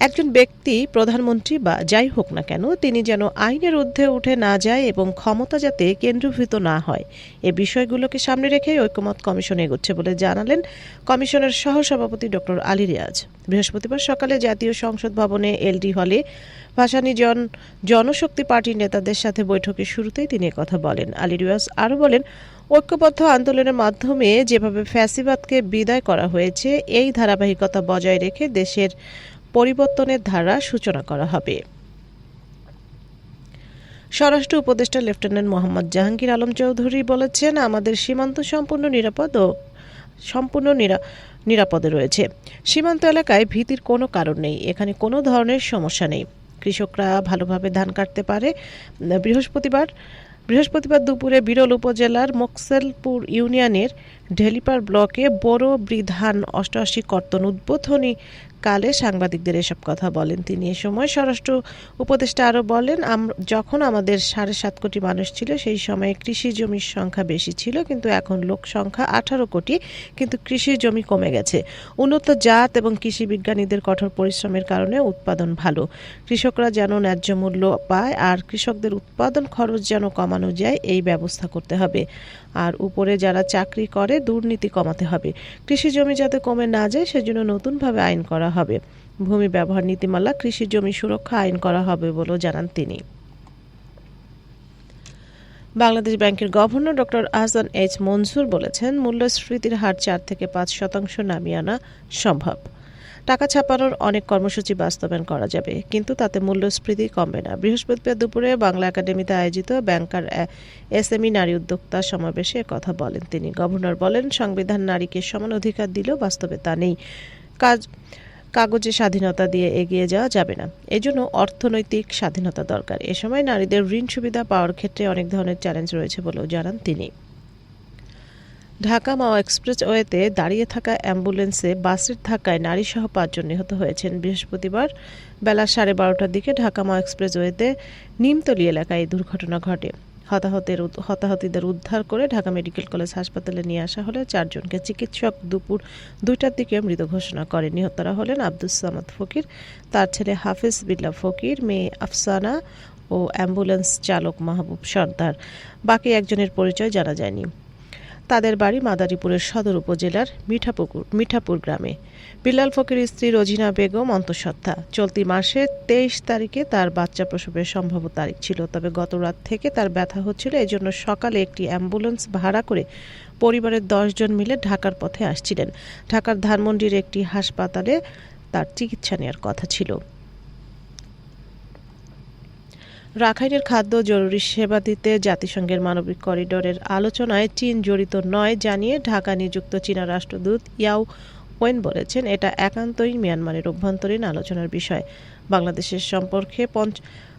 একজন ব্যক্তি, প্রধানমন্ত্রী বা যাই হোক না কেন, তিনি যেন আইনের ঊর্ধ্বে উঠে না যায় এবং ক্ষমতা যাতে কেন্দ্রীভূত না হয়। এ বিষয়গুলোকে সামনে রেখে ঐক্যমত কমিশন এগোচ্ছে বলে জানালেন কমিশনের সহসভাপতি ডক্টর আলী রিয়াজ। বৃহস্পতিবার সকালে জাতীয় সংসদ ভবনে এলডি হলে ভাসানী জন, জনশক্তি পার্টির নেতাদের সাথে বৈঠকের শুরুতেই তিনি কথা বলেন। আলী রিয়াজ আরও বলেন, ঐক্যবদ্ধ আন্দোলনের মাধ্যমে যেভাবে ফ্যাসিবাদকে বিদায় করা হয়েছে, এই ধারাবাহিকতা বজায় রেখে দেশের পরিবর্তনের ধারা সূচনা করা হবে। স্বরাষ্ট্র উপদেষ্টা লেফটেন্যান্ট মোহাম্মদ জাহাঙ্গীর আলম চৌধুরী বলেছেন, আমাদের সীমান্ত সম্পূর্ণ নিরাপদ ও সম্পূর্ণ নিরা, নিরাপদে রয়েছে। সীমান্ত এলাকায় ভীতির কোনো কারণ নেই, এখানে কোনো ধরনের সমস্যা নেই। কৃষকরা ভালোভাবে ধান কাটতে পারে। বৃহস্পতিবার বৃহস্পতিবার দুপুরে বিরল উপজেলার মোকসেলপুর ইউনিয়নের ঢেলিপার ব্লকে বড় বৃধান অষ্টআশি কর্তন উদ্বোধনী কালে সাংবাদিকদের এসব কথা বলেন তিনি। এ সময় স্বরাষ্ট্র উপদেষ্টা আরও বলেন যখন আমাদের সাড়ে সাত কোটি মানুষ ছিল, সেই সময়ে কৃষি জমির সংখ্যা বেশি ছিল, কিন্তু এখন লোক সংখ্যা আঠারো কোটি, কিন্তু কৃষি জমি কমে গেছে। উন্নত জাত এবং কৃষি বিজ্ঞানীদের কঠোর পরিশ্রমের কারণে উৎপাদন ভালো। কৃষকরা যেন ন্যায্য মূল্য পায় আর কৃষকদের উৎপাদন খরচ যেন কমানো যায়, এই ব্যবস্থা করতে হবে। আর উপরে যারা চাকরি করে দুর্নীতি কমাতে হবে। কৃষি জমি যাতে কমে না যায়, সেজন্য নতুনভাবে আইন করা হবে। ভূমি ব্যবহার নীতিমালা, কৃষি জমি সুরক্ষা আইন করা হবে বলেও জানান তিনি। বাংলাদেশ ব্যাংকের governor doctor Ahsan H Mansur বলেছেন, মূল্যস্ফীতির হার চার থেকে পাঁচ শতাংশ নামিয়ে আনা সম্ভব। টাকা ছাপানোর অনেক কর্মসূচি বাস্তবায়ন করা যাবে, কিন্তু তাতে মূল্যস্ফীতি কমবে না। বৃহস্পতিবার দুপুরে বাংলা একাডেমিতে আয়োজিত ব্যাংকার এসএমই নারী উদ্যোক্তা সমাবেশে কথা বলেন তিনি। গভর্নর বলেন, সংবিধান নারীকে সমান অধিকার দিলেও বাস্তবে তা নেই। কাজ, কাগজে স্বাধীনতা দিয়ে এগিয়ে যাওয়া যাবে না। এজন্য অর্থনৈতিক স্বাধীনতা দরকার। এ সময় নারীদের ঋণ সুবিধা পাওয়ার ক্ষেত্রে অনেক ধরনের চ্যালেঞ্জ রয়েছে বলেও জানান তিনি। ঢাকা মাওয়া এক্সপ্রেসওয়েতে দাঁড়িয়ে থাকা অ্যাম্বুলেন্সে বাসের ধাক্কায় নারীসহ পাঁচজন নিহত হয়েছেন। বৃহস্পতিবার বেলা সাড়ে বারোটার দিকে ঢাকা মাওয়া এক্সপ্রেসওয়েতে নিমতলি এলাকায় এই দুর্ঘটনা ঘটে। হতাহতের হতাহতীদের উদ্ধার করে ঢাকা মেডিকেল কলেজ হাসপাতালে নিয়ে আসা হলে চারজনকে চিকিৎসক দুপুর দুইটার দিকে মৃত ঘোষণা করেন। নিহতরা হলেন আব্দুস সামাদ ফকির, তার ছেলে হাফিজ বিল্লা ফকির, মেয়ে আফসানা ও অ্যাম্বুলেন্স চালক মাহবুব সর্দার। বাকি একজনের পরিচয় জানা যায়নি। তাদের বাড়ি মাদারীপুরের সদর উপজেলার মিঠাপুকুর, মিঠাপুর গ্রামে। বিল্লাল ফকির স্ত্রী রোজিনা বেগম অন্তঃসত্ত্বা। চলতি মাসে তেইশ তারিখে তার বাচ্চা প্রসবের সম্ভাব্য তারিখ ছিল, তবে গত রাত থেকে তার ব্যথা হচ্ছিল, এজন্য সকালে একটি অ্যাম্বুলেন্স ভাড়া করে পরিবারের দশজন মিলে ঢাকার পথে আসছিলেন। ঢাকার ধানমন্ডির একটি হাসপাতালে তার চিকিৎসা নেওয়ার কথা ছিল। রাখাইনের খাদ্য জরুরি সেবা দিতে জাতিসংঘের মানবিক করিডোরের আলোচনায় চীন জড়িত নয় জানিয়ে ঢাকা নিযুক্ত চীনা রাষ্ট্রদূত ইয়াও ওয়েন বলেছেন, এটা একান্তই মিয়ানমারের অভ্যন্তরীণ আলোচনার বিষয়। বাংলাদেশের সম্পর্কে পঞ্চ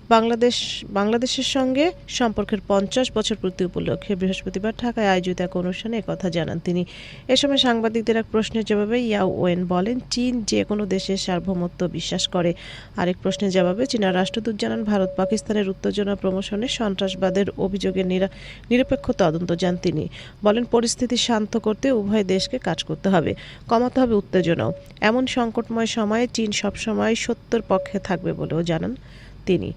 বাংলাদেশ, বাংলাদেশের সঙ্গে সম্পর্কের পঞ্চাশ বছর পূর্তি উপলক্ষে বৃহস্পতিবার ঢাকায় আয়োজিত এক অনুষ্ঠানে একথা জানান তিনি। এ সময় সাংবাদিকদের এক প্রশ্নের জবাবে ইয়াও ওয়েন বলেন, চীন যে কোনো দেশের সার্বভৌমত্ব বিশ্বাস করে। আরেক প্রশ্নের জবাবে চীনা রাষ্ট্রদূত জানান, ভারত পাকিস্তানের উত্তেজনা প্রমোশনে সন্ত্রাসবাদের অভিযোগের নিরা- নিরপেক্ষ তদন্ত যান তিনি। বলেন, পরিস্থিতি শান্ত করতে উভয় দেশকে কাজ করতে হবে, কমাতে হবে উত্তেজনাও। এমন সংকটময় সময়ে চীন সবসময় সত্যের পক্ষে থাকবে বলেও জানান। তিনি।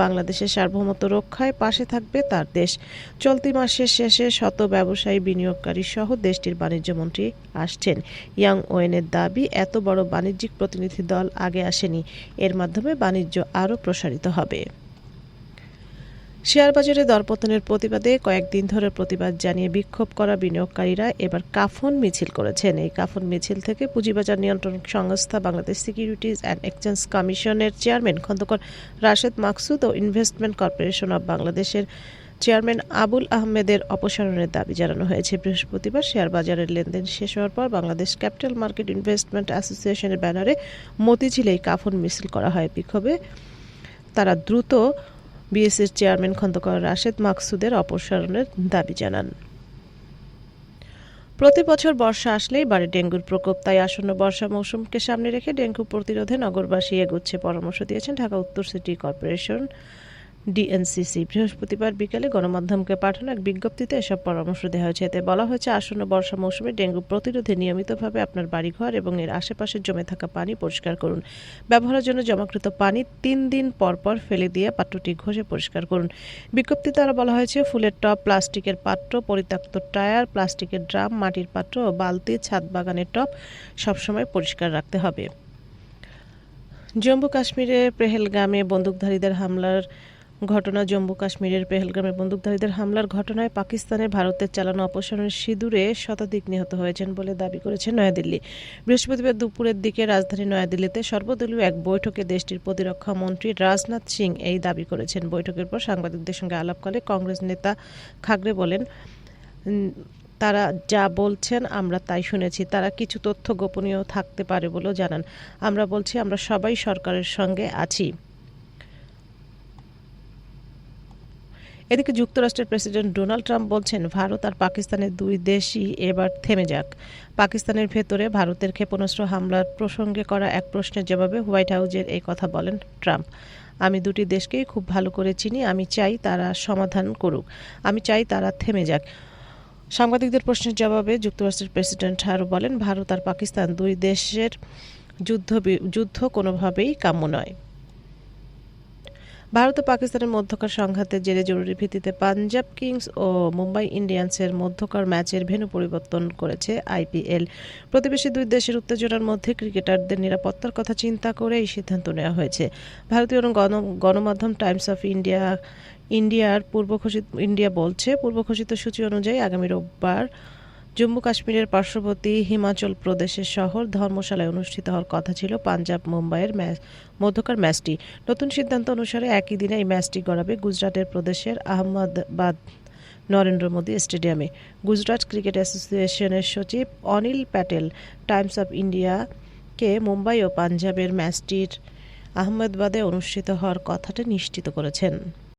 বাংলাদেশের সার্বভৌমত্ব রক্ষায় পাশে থাকবে তার দেশ। চলতি মাসের শেষে শত ব্যবসায়ী বিনিয়োগকারী সহ দেশটির বাণিজ্যমন্ত্রী আসছেন। ইয়াং ওয়েনের দাবি, এত বড় বাণিজ্যিক প্রতিনিধি দল আগে আসেনি। এর মাধ্যমে বাণিজ্য আরও প্রসারিত হবে। শেয়ার বাজারে দরপতনের প্রতিবাদে কয়েকদিন ধরে প্রতিবাদ জানিয়ে বিক্ষোভ করা বিনিয়োগকারীরা এবার কাফন মিছিল করেছেন। এই কাফন মিছিল থেকে পুঁজিবাজার নিয়ন্ত্রণ সংস্থা বাংলাদেশ সিকিউরিটিজ অ্যান্ড এক্সচেঞ্জ কমিশনের চেয়ারম্যান খন্দকার রাশেদ মাকসুদ ও ইনভেস্টমেন্ট কর্পোরেশন অব বাংলাদেশের চেয়ারম্যান আবুল আহমেদের অপসারণের দাবি জানানো হয়েছে। বৃহস্পতিবার শেয়ার বাজারের লেনদেন শেষ হওয়ার পর বাংলাদেশ ক্যাপিটাল মার্কেট ইনভেস্টমেন্ট অ্যাসোসিয়েশনের ব্যানারে মতিঝিলে কাফন মিছিল করা হয়। বিক্ষোভে তারা দ্রুত বিএসসির চেয়ারম্যান খন্দকার রাশেদ মাকসুদের অপসারণের দাবি জানান। প্রতি বছর বর্ষা আসলেই বাড়ে ডেঙ্গুর প্রকোপ, তাই আসন্ন বর্ষা মৌসুমকে সামনে রেখে ডেঙ্গু প্রতিরোধে নগরবাসী এগুচ্ছে পরামর্শ দিয়েছেন ঢাকা উত্তর সিটি কর্পোরেশন ডিএনসিসি। বৃহস্পতিবার বিকেলে গণমাধ্যমকে পাঠানো এক বিজ্ঞপ্তিতে এসব পরামর্শ দেওয়া হয়েছে। এতে বলা হয়েছে, আসন্ন বর্ষা মৌসুমে ডেঙ্গু প্রতিরোধে নিয়মিতভাবে আপনার বাড়িঘর এবং এর আশেপাশে জমে থাকা পানি পরিষ্কার করুন। ব্যবহারের জন্য জমাকৃত পানি তিন দিন পর পর ফেলে দিয়ে পাত্রটি ঘষে পরিষ্কার করুন। বিজ্ঞপ্তিতে আরও বলা হয়েছে, ফুলের টব, প্লাস্টিকের পাত্র, পরিত্যক্ত টায়ার, প্লাস্টিকের ড্রাম, মাটির পাত্র ও বালতি, ছাদ বাগানের টব সবসময় পরিষ্কার রাখতে হবে। জম্মু কাশ্মীরের পেহেলগামে বন্দুকধারীদের হামলার ঘটনা জম্মু কাশ্মীরের পেহেলগামে বন্দুকধারীদের হামলার ঘটনায় পাকিস্তানে ভারতের চালানো অপসারণের সিঁদুরে শতাধিক নিহত হয়েছেন বলে দাবি করেছে নয়াদিল্লি। বৃহস্পতিবার দুপুরের দিকে রাজধানী নয়াদিল্লিতে সর্বদলীয় এক বৈঠকে দেশটির প্রতিরক্ষা মন্ত্রী রাজনাথ সিং এই দাবি করেছেন। বৈঠকের পর সাংবাদিকদের সঙ্গে আলাপকালে কংগ্রেস নেতা খাগড়ে বলেন তারা যা বলছেন আমরা তাই শুনেছি। তারা কিছু তথ্য গোপনীয় থাকতে পারে বলেও জানান। আমরা বলছি, আমরা সবাই সরকারের সঙ্গে আছি। এদিকে যুক্তরাষ্ট্রের প্রেসিডেন্ট ডোনাল্ড ট্রাম্প বলছেন, ভারত আর পাকিস্তানের দুই দেশই এবার থেমে যাক। পাকিস্তানের ভেতরে ভারতের ক্ষেপণাস্ত্র হামলার প্রসঙ্গে করা এক প্রশ্নের জবাবে হোয়াইট হাউজের এই কথা বলেন ট্রাম্প। আমি দুটি দেশকেই খুব ভালো করে চিনি, আমি চাই তারা সমাধান করুক, আমি চাই তারা থেমে যাক। সাংবাদিকদের প্রশ্নের জবাবে যুক্তরাষ্ট্রের প্রেসিডেন্ট আরও বলেন, ভারত আর পাকিস্তান দুই দেশের যুদ্ধ যুদ্ধ কোনোভাবেই কাম্য নয়। ভারত ও পাকিস্তানের মধ্যকার সংঘাতের জেরে জরুরি ভিত্তিতে পাঞ্জাব কিংস ও মুম্বাই ইন্ডিয়ান্সের মধ্যকার ম্যাচের ভেন্যু পরিবর্তন করেছে আইপিএল। প্রতিবেশী দুই দেশের উত্তেজনার মধ্যে ক্রিকেটারদের নিরাপত্তার কথা চিন্তা করে এই সিদ্ধান্ত নেওয়া হয়েছে। ভারতীয় গণ, গণমাধ্যম টাইমস অফ ইন্ডিয়া, ইন্ডিয়ার পূর্বঘোষিত, ইন্ডিয়া বলছে, পূর্বঘোষিত সূচি অনুযায়ী আগামী রোববার জম্মু কাশ্মীরের পার্শ্ববর্তী হিমাচল প্রদেশের শহর ধর্মশালায় অনুষ্ঠিত হওয়ার কথা ছিল পাঞ্জাব মুম্বাইয়ের মধ্যকার ম্যাচটি। নতুন সিদ্ধান্ত অনুসারে একই দিনে এই ম্যাচটি গড়াবে গুজরাটের প্রদেশের আহমদাবাদ নরেন্দ্র মোদী স্টেডিয়ামে। গুজরাট ক্রিকেট অ্যাসোসিয়েশনের সচিব অনিল প্যাটেল টাইমস অফ ইন্ডিয়াকে মুম্বাই ও পাঞ্জাবের ম্যাচটির আহমেদাবাদে অনুষ্ঠিত হওয়ার কথাটা নিশ্চিত করেছেন।